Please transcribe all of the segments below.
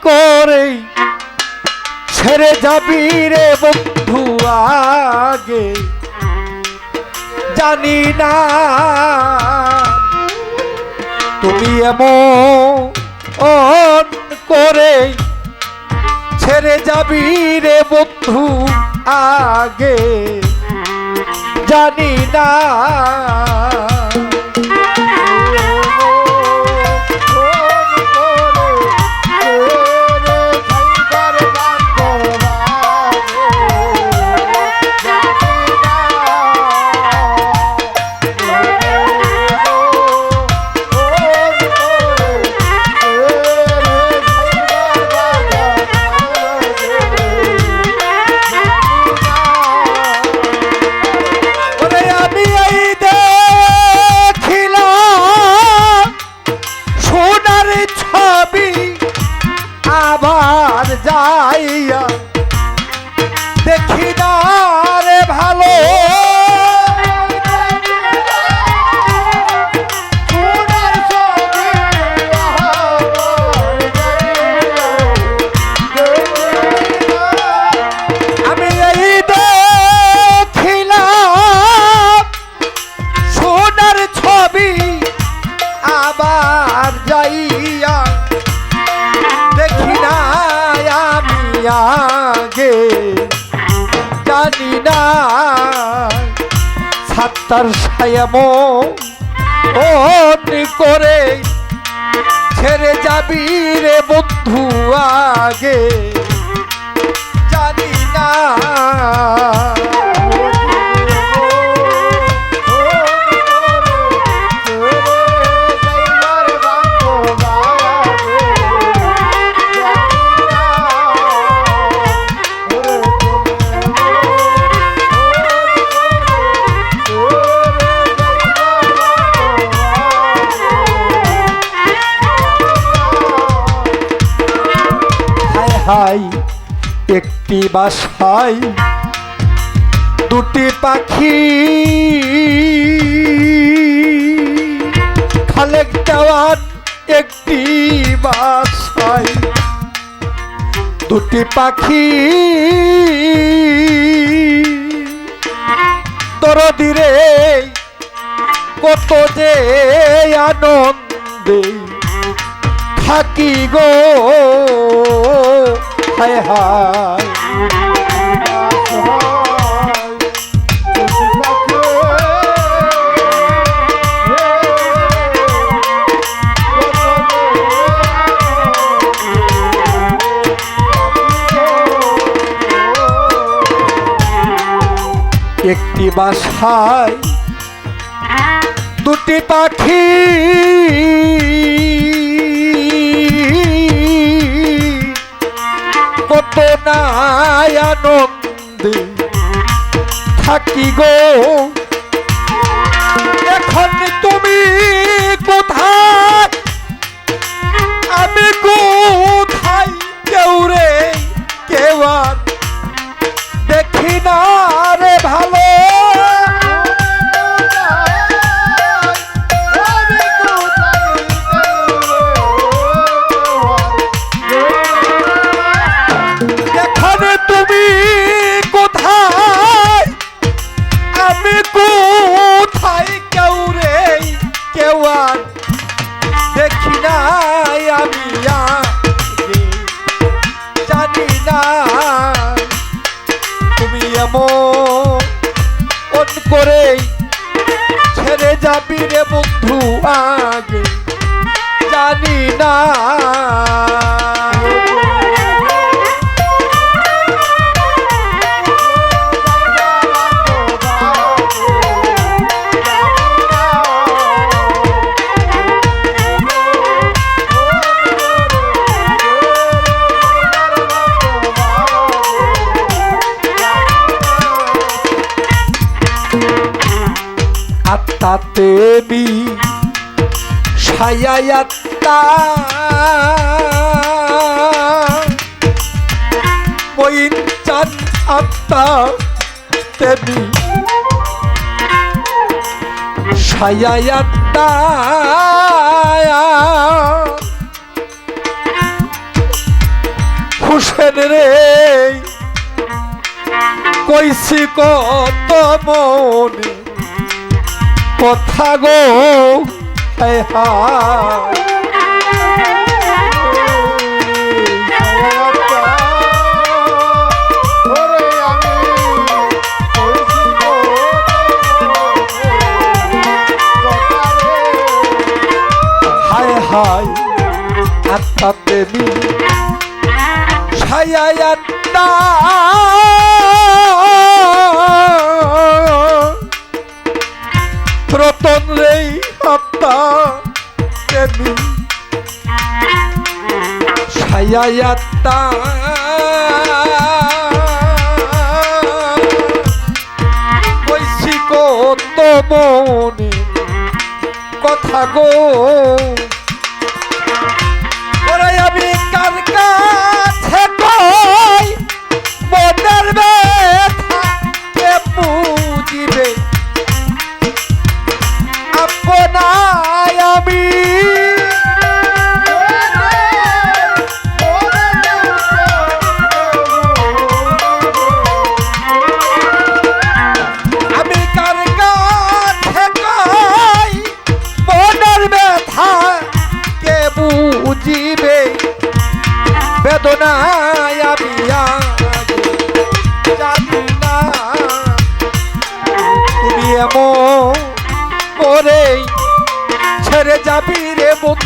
এমন করে। ছেড়ে যাবি রে বন্ধু আগে। জানি না তুমি এমন করে। ছেড়ে যাবি রে বন্ধু আগে। জানি না সাত্তার সায়াম। করে ছেড়ে যাবি রে বন্ধু আগে। জানি না হায় একটি বাসায় দুটি পাখি। খালেক দেওয়ান একটি বাসায় দুটি পাখি। দরদিরে কত যে আনন্দে থাকি গো। হায় একটি বাসায় দুটি পাখি আনন্দে থাকি গো। অন করে ছেড়ে যাবি রে বন্ধু আগে। জানি না। তাতে বি ছায়াত্তা বইন চাঁদ আত্মা তেবি ছায়াত্তা হুসেন রে কইছি কত মনে কথা গো। হায় ছায়ায়াত্তা কইছি কত মনে কথা গো।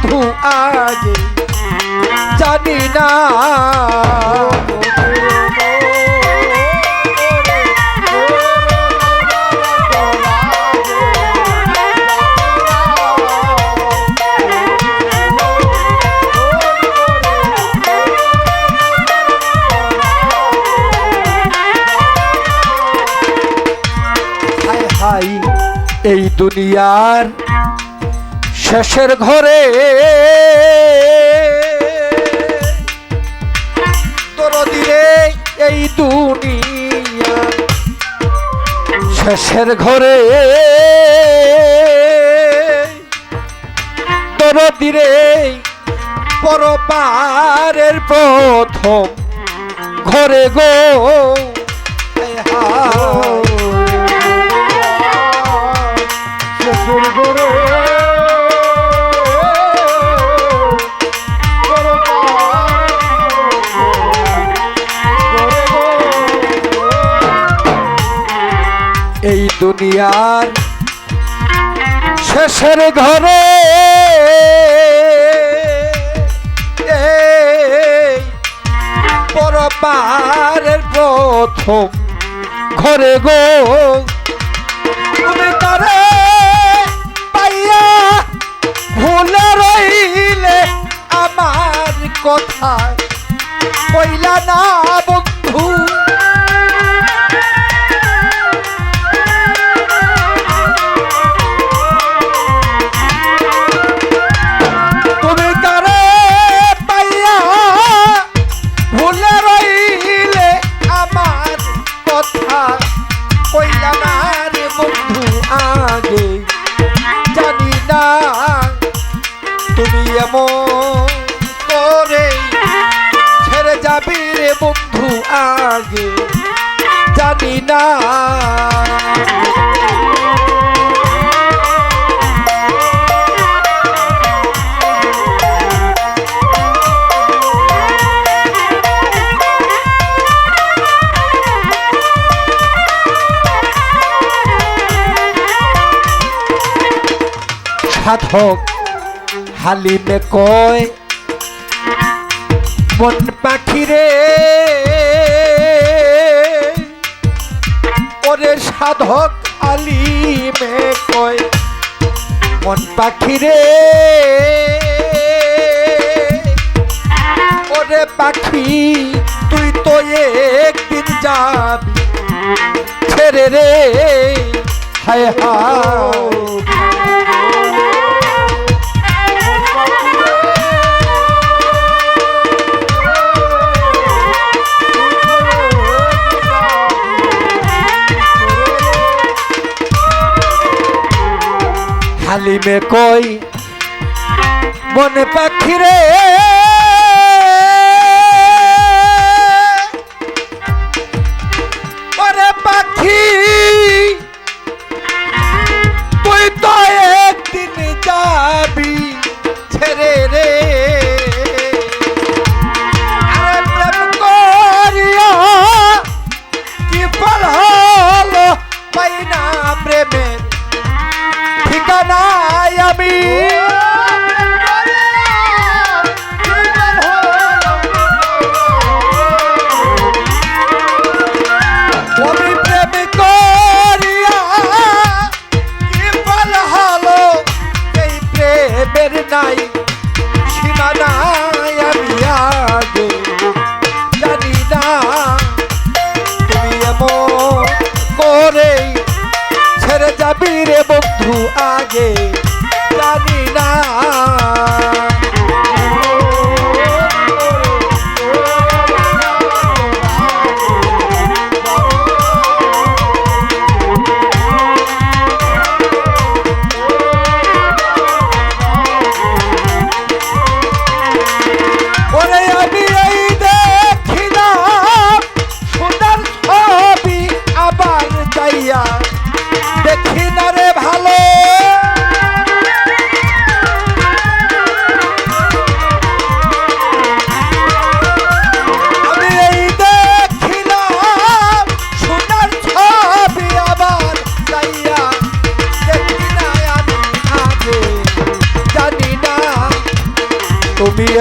বন্ধু আজ জানি না। এই দুনিয়ার শেষের ঘরে। দরদিরে এই দুনিয়ার শেষের ঘরে। দরদিরে পরপারের প্রথম ঘরে গো। হায় দুনিয়ার শেষের ঘরে পরপারের প্রথম ঘরে গো। তুমি তারে পাইয়া ভুলে রইলে আমার কথা কইলা না রে বন্ধু, আগে জানি না তুমি এমন করে ছেড়ে যাবি রে বন্ধু, আগে জানি না সাধক হালিমে কয়, মন পাখিরে, ওরে সাধক হালিমে কয়, মন পাখিরে, ওরে পাখি, তুই তো একদিন যাবি, ছেড়ে রে, হায় হায়। হালিমে কই? মনে পাখি নাই সীমা নাই আমি আগে জানি না তুমি এমন করে ছেড়ে যাবি রে বন্ধু আগে।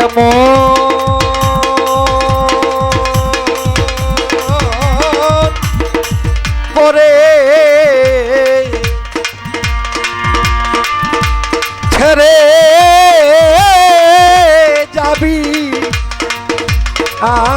এমন করে ছেড়ে যাবি। আ